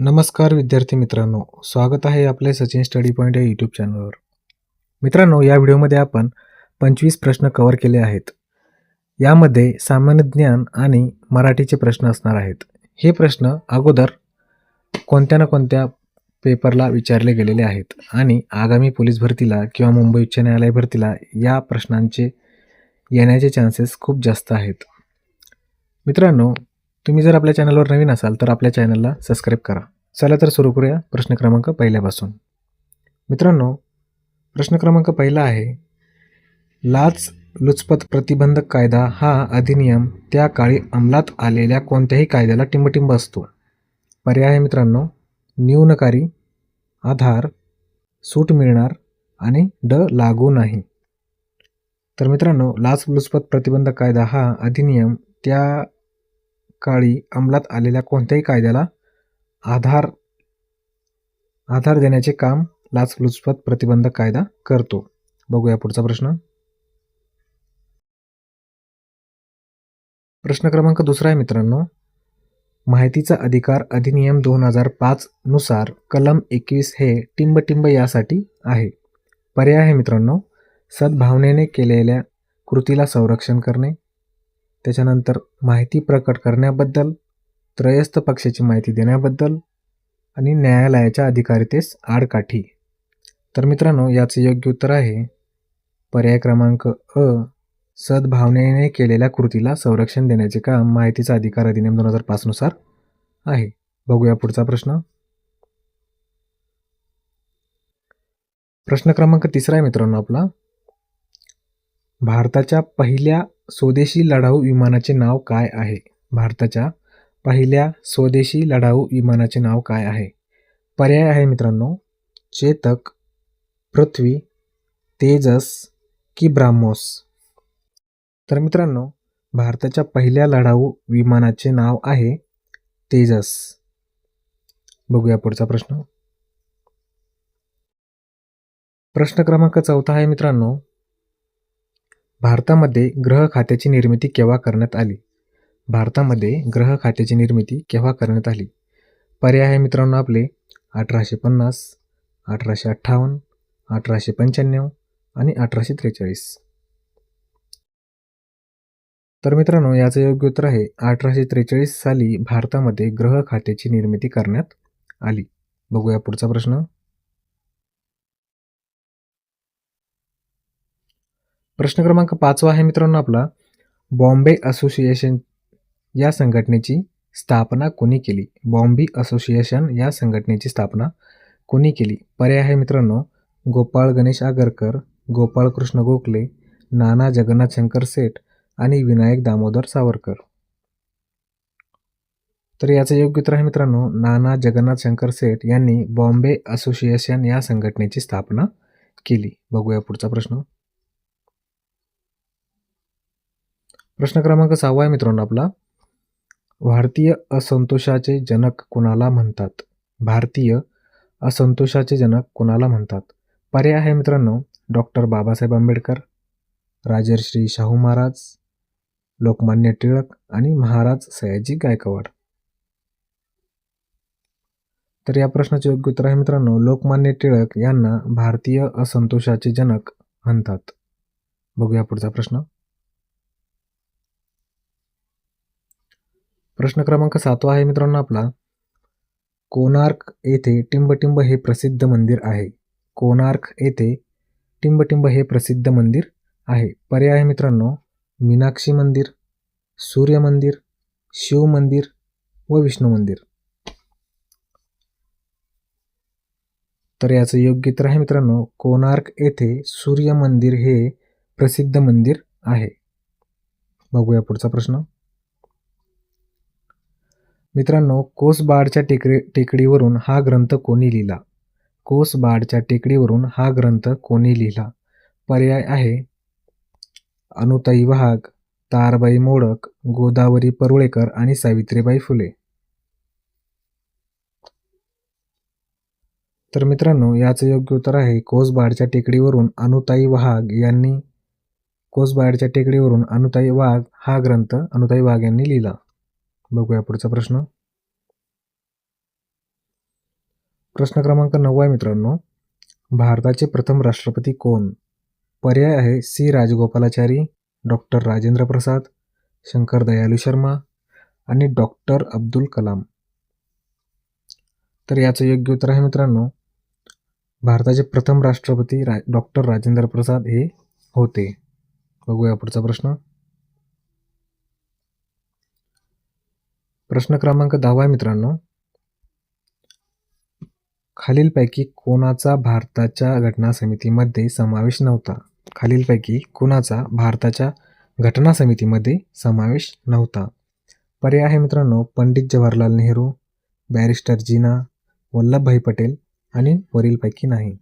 नमस्कार विद्यार्थी मित्रांनो स्वागत आहे आपले सचिन स्टडी पॉईंट या यूट्यूब चॅनलवर. मित्रांनो या व्हिडिओमध्ये आपण पंचवीस प्रश्न कव्हर केले आहेत. यामध्ये सामान्य ज्ञान आणि मराठीचे प्रश्न असणार आहेत. हे प्रश्न अगोदर कोणत्या ना कोणत्या पेपरला विचारले गेलेले आहेत आणि आगामी पोलीस भरतीला किंवा मुंबई उच्च न्यायालय भरतीला या प्रश्नांचे येण्याचे चान्सेस खूप जास्त आहेत. मित्रांनो तुम्ही जर आपल्या चॅनलवर नवीन असाल तर आपल्या चॅनलला सबस्क्राईब करा. चला तर सुरू करूया प्रश्न क्रमांक पहिल्यापासून. मित्रांनो प्रश्न क्रमांक पहिला आहे लाच लुचपत प्रतिबंधक कायदा हा अधिनियम त्या काळी अंमलात आलेल्या कोणत्याही कायद्याला टिंबटिंब असतो. पर्याय आहे मित्रांनो न्यूनकारी आधार सूट मिळणार आणि ड लागू नाही. तर मित्रांनो लाच लुचपत प्रतिबंधक कायदा हा अधिनियम त्या काळी अंमलात आलेल्या कोणत्याही कायद्याला आधार आधार देण्याचे काम लाचलुचपत प्रतिबंधक कायदा करतो. बघूया पुढचा प्रश्न. प्रश्न क्रमांक दुसरा आहे मित्रांनो. माहितीचा अधिकार अधिनियम दोन हजार पाच नुसार कलम एकवीस हे टिंबटिंब यासाठी आहे. पर्याय आहे मित्रांनो सद्भावनेने केलेल्या कृतीला संरक्षण करणे त्याच्यानंतर माहिती प्रकट करण्याबद्दल त्रयस्थ पक्षाची माहिती देण्याबद्दल आणि न्यायालयाच्या अधिकारितेस आडकाठी. तर मित्रांनो याचं योग्य उत्तर आहे पर्याय क्रमांक अ सद्भावनेने केलेल्या कृतीला संरक्षण देण्याचे काम माहितीचा अधिकार अधिनियम दोन हजार पाचनुसार आहे. बघूया पुढचा प्रश्न. प्रश्न क्रमांक तिसरा आहे मित्रांनो आपला. भारताच्या पहिल्या स्वदेशी लढाऊ विमानाचे नाव काय आहे? भारताच्या पहिल्या स्वदेशी लढाऊ विमानाचे नाव काय आहे? पर्याय आहे मित्रांनो चेतक पृथ्वी तेजस की ब्राह्मोस? तर मित्रांनो भारताच्या पहिल्या लढाऊ विमानाचे नाव आहे तेजस. बघूया पुढचा प्रश्न. प्रश्न क्रमांक चौथा आहे मित्रांनो भारतामध्ये ग्रह खात्याची निर्मिती केव्हा करण्यात आली? भारतामध्ये ग्रह खात्याची निर्मिती केव्हा करण्यात आली? पर्याय आहे मित्रांनो आपले. अठराशे पन्नास अठराशे अठ्ठावन्न अठराशे पंच्याण्णव आणि अठराशे त्रेचाळीस. तर मित्रांनो याचं योग्य उत्तर आहे अठराशे त्रेचाळीस साली भारतामध्ये ग्रह खात्याची निर्मिती करण्यात आली. बघूया पुढचा प्रश्न. प्रश्न क्रमांक पाचवा आहे मित्रांनो आपला. बॉम्बे असोसिएशन या संघटनेची स्थापना कोणी केली? बॉम्बे असोसिएशन या संघटनेची स्थापना कोणी केली? पर्याय आहे मित्रांनो गोपाळ गणेश आगरकर गोपाळ कृष्ण गोखले नाना जगन्नाथ शंकर सेठ आणि विनायक दामोदर सावरकर. तर याचं योग्य उत्तर आहे मित्रांनो नाना जगन्नाथ शंकर सेठ यांनी बॉम्बे असोसिएशन या संघटनेची स्थापना केली. बघूया पुढचा प्रश्न. प्रश्न क्रमांक सहावा आहे मित्रांनो आपला. भारतीय असंतोषाचे जनक कोणाला म्हणतात? भारतीय असंतोषाचे जनक कोणाला म्हणतात? पर्याय आहे मित्रांनो डॉक्टर बाबासाहेब आंबेडकर राजर्श्री शाहू महाराज लोकमान्य टिळक आणि महाराज सयाजी गायकवाड. तर या प्रश्नाचे योग्य उत्तर आहे मित्रांनो लोकमान्य टिळक यांना भारतीय असंतोषाचे जनक म्हणतात. बघूया पुढचा प्रश्न. प्रश्न क्रमांक सातवा आहे मित्रांनो आपला. कोणार्क येथे टिंबटिंब हे प्रसिद्ध मंदिर आहे? कोणार्क येथे टिंबटिंब हे प्रसिद्ध मंदिर आहे? पर्याय आहे मित्रांनो मीनाक्षी मंदिर सूर्य मंदिर शिव मंदिर व विष्णू मंदिर. तर याचं योग्य तर आहे मित्रांनो कोणार्क येथे सूर्य मंदिर हे प्रसिद्ध मंदिर आहे. बघूया पुढचा प्रश्न. मित्रांनो कोसबाडच्या टेकडी टेकडीवरून हा ग्रंथ कोणी लिहिला? कोसबाडच्या टेकडीवरून हा ग्रंथ कोणी लिहिला? पर्याय आहे. अनुताई वाघ तारबाई मोडक गोदावरी परुळेकर आणि सावित्रीबाई फुले. तर मित्रांनो याचं योग्य उत्तर आहे. कोसबाडच्या टेकडीवरून अनुताई वाघ यांनी कोसबाडच्या टेकडीवरून अनुताई वाघ हा ग्रंथ अनुताई वाघ यांनी लिहिला. बघूया पुढचा प्रश्न. प्रश्न क्रमांक नऊ आहे मित्रांनो. भारताचे प्रथम राष्ट्रपती कोण? पर्याय आहे सी. राजगोपालाचारी डॉक्टर राजेंद्र प्रसाद शंकर दयालू शर्मा आणि डॉक्टर अब्दुल कलाम. तर याचं योग्य उत्तर आहे मित्रांनो. भारताचे प्रथम राष्ट्रपती रा डॉक्टर राजेंद्र प्रसाद हे होते. बघूया पुढचा प्रश्न. प्रश्न क्रमांक दहावा आहे मित्रांनो. खालीलपैकी कोणाचा भारताच्या घटना समितीमध्ये समावेश नव्हता? खालीलपैकी कोणाचा भारताच्या घटना समितीमध्ये समावेश नव्हता? पर्याय आहे मित्रांनो पंडित जवाहरलाल नेहरू बॅरिस्टर जीना वल्लभभाई पटेल आणि वरीलपैकी नाही.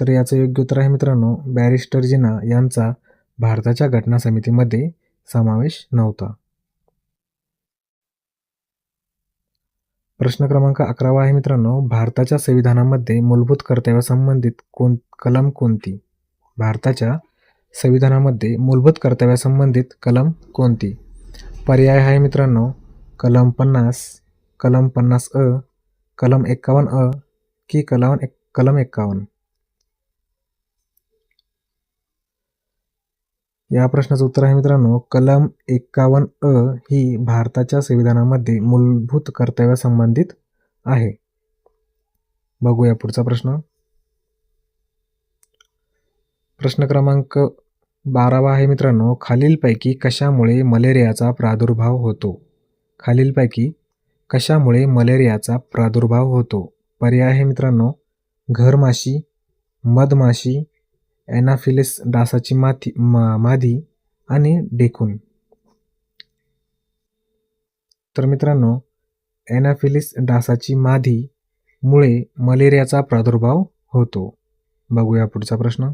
तर याचं योग्य उत्तर आहे मित्रांनो बॅरिस्टर जीना यांचा भारताच्या घटना समितीमध्ये समावेश नव्हता. प्रश्न क्रमांक अकरावा आहे मित्रांनो भारताच्या संविधानामध्ये मूलभूत कर्तव्यासंबंधित कोण कलम कोणती? भारताच्या संविधानामध्ये मूलभूत कर्तव्यासंबंधित कलम कोणती? पर्याय आहे मित्रांनो कलम पन्नास कलम पन्नास अ कलम एक्कावन्न अ की कलम एक कलम एक्कावन्न या प्रश्नाचं उत्तर आहे मित्रांनो कलम एक्कावन्न अ ही भारताच्या संविधानामध्ये मूलभूत कर्तव्यासंबंधित आहे. बघूया पुढचा प्रश्न. प्रश्न क्रमांक बारावा आहे मित्रांनो खालीलपैकी कशामुळे मलेरियाचा प्रादुर्भाव होतो? खालीलपैकी कशामुळे मलेरियाचा प्रादुर्भाव होतो? पर्याय आहे मित्रांनो घरमाशी मधमाशी ॲनाफिलिस डासाची माथी मा मादी आणि डेकून. तर मित्रांनो ॲनाफिलिस डासाची मादी मुळे मलेरियाचा प्रादुर्भाव होतो. बघूया पुढचा प्रश्न.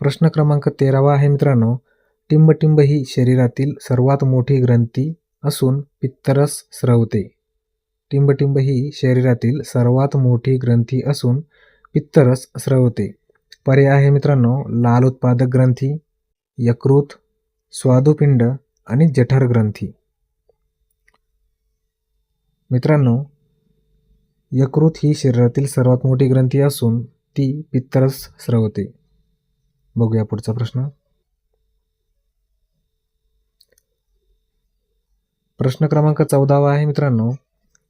प्रश्न क्रमांक तेरावा आहे मित्रांनो. टिंबटिंब ही शरीरातील सर्वात मोठी ग्रंथी असून पित्तरस स्रवते. टिंबटिंब ही शरीरातील सर्वात मोठी ग्रंथी असून पित्तरस स्रवते. पर्याय आहे मित्रांनो लाल उत्पादक ग्रंथी यकृत स्वादुपिंड आणि जठर ग्रंथी. मित्रांनो यकृत ही शरीरातील सर्वात मोठी ग्रंथी असून ती पित्तरस स्रवते. बघूया पुढचा प्रश्न. प्रश्न क्रमांक चौदावा आहे मित्रांनो.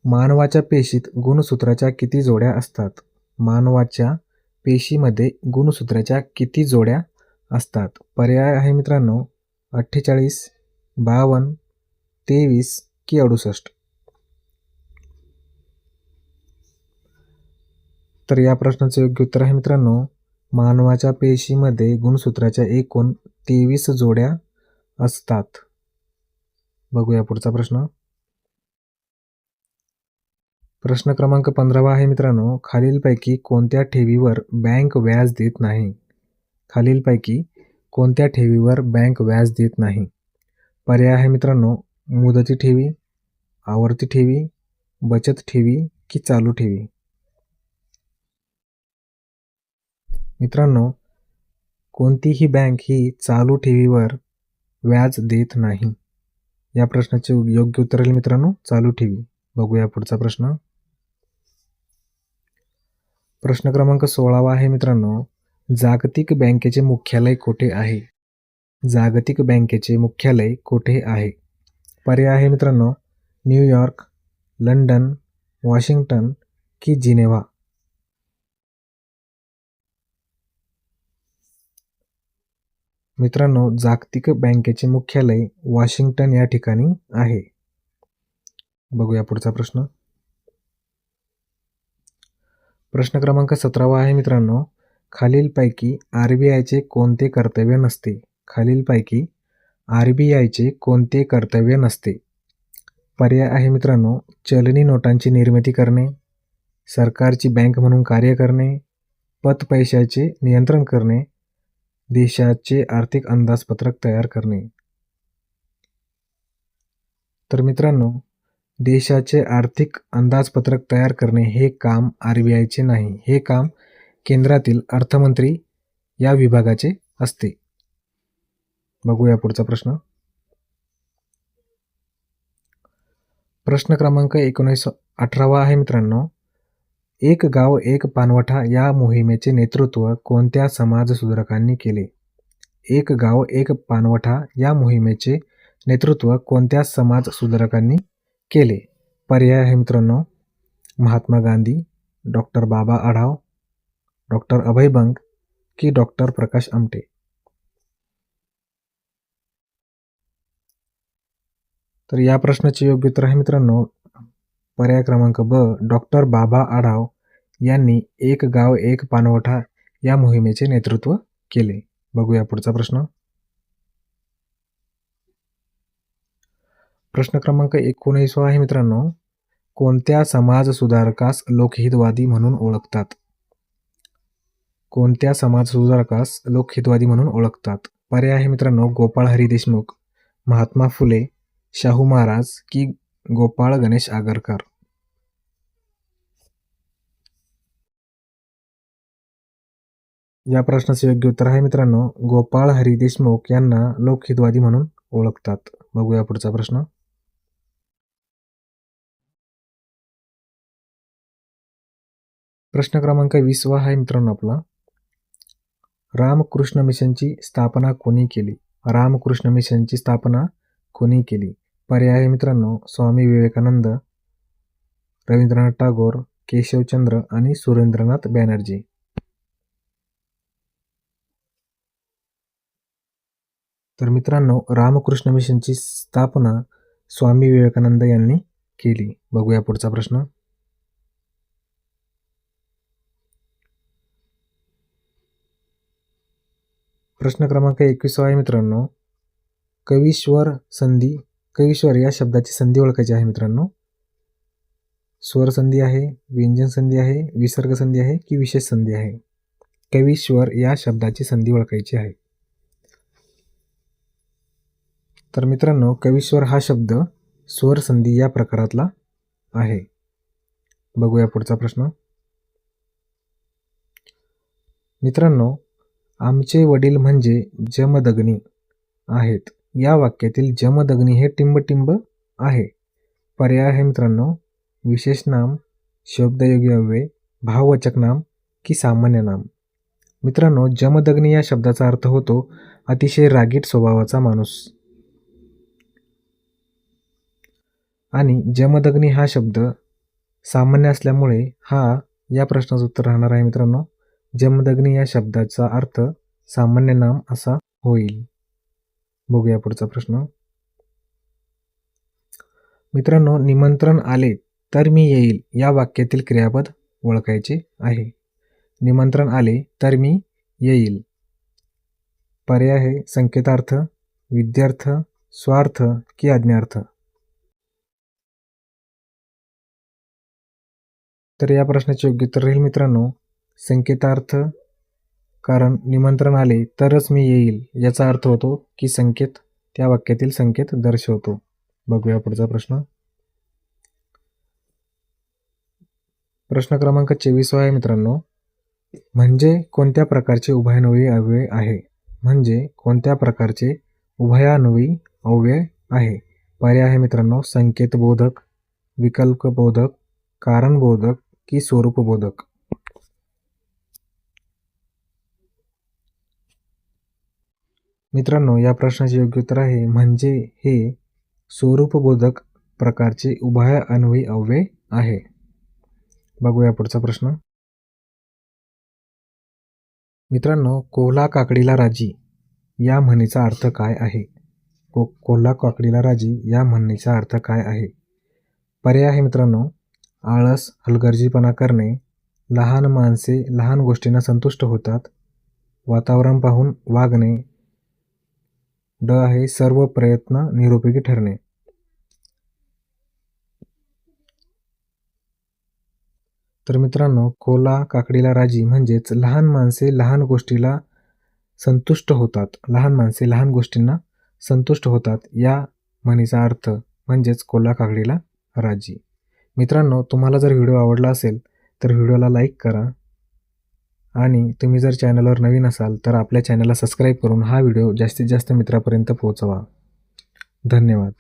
मानवाच्या पेशीत गुणसूत्राच्या किती जोड्या असतात? मानवाच्या पेशीमध्ये गुणसूत्राच्या किती जोड्या असतात? पर्याय आहे मित्रांनो अठ्ठेचाळीस बावन्न तेवीस की अडुसष्ट. तर या प्रश्नाचं योग्य उत्तर आहे मित्रांनो मानवाच्या पेशीमध्ये गुणसूत्राच्या एकूण तेवीस जोड्या असतात. बघूया पुढचा प्रश्न. प्रश्न क्रमांक पंधरावा आहे मित्रांनो. खालीलपैकी कोणत्या ठेवीवर बँक व्याज देत नाही? खालीलपैकी कोणत्या ठेवीवर बँक व्याज देत नाही? पर्याय आहे मित्रांनो मुदती ठेवी आवर्ती ठेवी बचत ठेवी की चालू ठेवी? मित्रांनो कोणतीही बँक ही चालू ठेवीवर व्याज देत नाही. या प्रश्नाचे योग्य उत्तर आहे मित्रांनो चालू ठेवी. बघूया पुढचा प्रश्न. प्रश्न क्रमांक सोळावा आहे मित्रांनो. जागतिक बँकेचे मुख्यालय कुठे आहे? जागतिक बँकेचे मुख्यालय कुठे आहे? पर्याय आहे मित्रांनो. न्यूयॉर्क लंडन वॉशिंग्टन की जिनेव्हा? मित्रांनो जागतिक बँकेचे मुख्यालय वॉशिंग्टन या ठिकाणी आहे. बघूया पुढचा प्रश्न. प्रश्न क्रमांक सतरावा आहे मित्रांनो. खालीलपैकी आर बी आयचे कोणते कर्तव्य नसते? खालीलपैकी आर बी आयचे कोणते कर्तव्य नसते? पर्याय आहे मित्रांनो चलनी नोटांची निर्मिती करणे सरकारची बँक म्हणून कार्य करणे पत पैशाचे नियंत्रण करणे देशाचे आर्थिक अंदाजपत्रक तयार करणे. तर मित्रांनो देशाचे आर्थिक अंदाजपत्रक तयार करणे हे काम आर बी आयचे नाही. हे काम केंद्रातील अर्थमंत्री या विभागाचे असते. बघूया पुढचा प्रश्न. प्रश्न क्रमांक एकोणीस अठरावा आहे मित्रांनो. एक गाव एक पानवठा या मोहिमेचे नेतृत्व कोणत्या समाजसुधारकांनी केले? एक गाव एक पानवठा या मोहिमेचे नेतृत्व कोणत्या समाजसुधारकांनी केले. पर्याय आहे मित्रांनो. महात्मा गांधी डॉक्टर बाबा आढाव डॉक्टर अभय बंग की डॉक्टर प्रकाश आमटे. तर या प्रश्नाचे योग्य उत्तर आहे मित्रांनो. पर्याय क्रमांक ब डॉक्टर बाबा आढाव यांनी एक गाव एक पानवठा या मोहिमेचे नेतृत्व केले. बघूया पुढचा प्रश्न. प्रश्न क्रमांक एकोणीसवा आहे मित्रांनो कोणत्या समाज सुधारकास लोकहितवादी म्हणून ओळखतात? कोणत्या समाज सुधारकास लोकहितवादी म्हणून ओळखतात? पर्याय आहे मित्रांनो गोपाळ हरी देशमुख महात्मा फुले शाहू महाराज की गोपाळ गणेश आगरकर. या प्रश्नाचे योग्य उत्तर आहे मित्रांनो गोपाळ हरी देशमुख यांना लोकहितवादी म्हणून ओळखतात. बघूया पुढचा प्रश्न. प्रश्न क्रमांक वीसवा आहे मित्रांनो आपला. रामकृष्ण मिशनची स्थापना कोणी केली? रामकृष्ण मिशनची स्थापना कोणी केली? पर्याय आहे मित्रांनो स्वामी विवेकानंद रवींद्रनाथ टागोर केशवचंद्र आणि सुरेंद्रनाथ बॅनर्जी. तर मित्रांनो रामकृष्ण मिशनची स्थापना स्वामी विवेकानंद यांनी केली. बघूया पुढचा प्रश्न. प्रश्न क्रमांक एकवीसवा आहे मित्रांनो. कवीश्वर संधी कवीश्वर या शब्दाची संधी ओळखायची आहे मित्रांनो. स्वर संधी आहे व्यंजन संधी आहे विसर्ग संधी आहे की विशेष संधी आहे? कवीश्वर या शब्दाची संधी ओळखायची आहे. तर मित्रांनो कवीश्वर हा शब्द स्वर संधी या प्रकारातला आहे. बघूया पुढचा प्रश्न. मित्रांनो आमचे वडील म्हणजे जमदग्नी आहेत. या वाक्यातील जमदग्नी हे टिंबटिंब आहे. पर्याय आहे मित्रांनो विशेष नाम शब्दयोगी अव्यय भाववाचक नाम की सामान्य नाम. मित्रांनो जमदग्नी या शब्दाचा अर्थ होतो अतिशय रागीट स्वभावाचा माणूस. आणि जमदग्नी हा शब्द सामान्य असल्यामुळे हा या प्रश्नाचं उत्तर राहणार आहे मित्रांनो. जमदग्नी या शब्दाचा अर्थ सामान्य नाम असा होईल. बघूया पुढचा प्रश्न. मित्रांनो निमंत्रण आले तर मी येईल या वाक्यातील क्रियापद ओळखायचे आहे. निमंत्रण आले तर मी येईल. पर्याय आहे संकेतार्थ विद्यार्थ स्वार्थ की आज्ञार्थ. तर या प्रश्नाचे योग्य उत्तर राहील मित्रांनो. संकेतार्थ कारण निमंत्रण आले तरच मी येईल याचा अर्थ होतो की संकेत त्या वाक्यातील संकेत दर्शवतो. बघूया पुढचा प्रश्न. प्रश्न क्रमांक चोवीस आहे मित्रांनो. म्हणजे कोणत्या प्रकारचे उभयान्वयी अव्यय आहे? म्हणजे कोणत्या प्रकारचे उभयान्वयी अव्यय आहे? पर्याय आहे मित्रांनो संकेतबोधक विकल्पबोधक कारणबोधक की स्वरूपबोधक. मित्रांनो या प्रश्नाचे योग्य उत्तर आहे. म्हणजे हे स्वरूपबोधक प्रकारचे उभय अन्वयी अव्यय आहे. बघूया पुढचा प्रश्न. मित्रांनो कोल्हा काकडीला राजी या म्हणीचा अर्थ काय आहे? को कोल्हा काकडीला राजी या म्हणीचा अर्थ काय आहे? पर्याय आहे मित्रांनो आळस हलगर्जीपणा करणे लहान माणसे लहान गोष्टींना संतुष्ट होतात वातावरण पाहून वागणे ड आहे सर्व प्रयत्न निरुपयोगी ठरणे. तर मित्रांनो कोला काकडीला राजी म्हणजेच लहान माणसे लहान गोष्टीला संतुष्ट होतात. लहान माणसे लहान गोष्टींना संतुष्ट होतात. या म्हणीचा अर्थ म्हणजेच कोला काकडीला राजी. मित्रांनो तुम्हाला जर व्हिडिओ आवडला असेल तर व्हिडिओला लाईक करा. आणि तुम्ही जर चॅनलवर नवीन असाल तर आपल्या चॅनलला सबस्क्राईब करून हा व्हिडिओ जास्तीत जास्त मित्रापर्यंत पोहोचवा. धन्यवाद.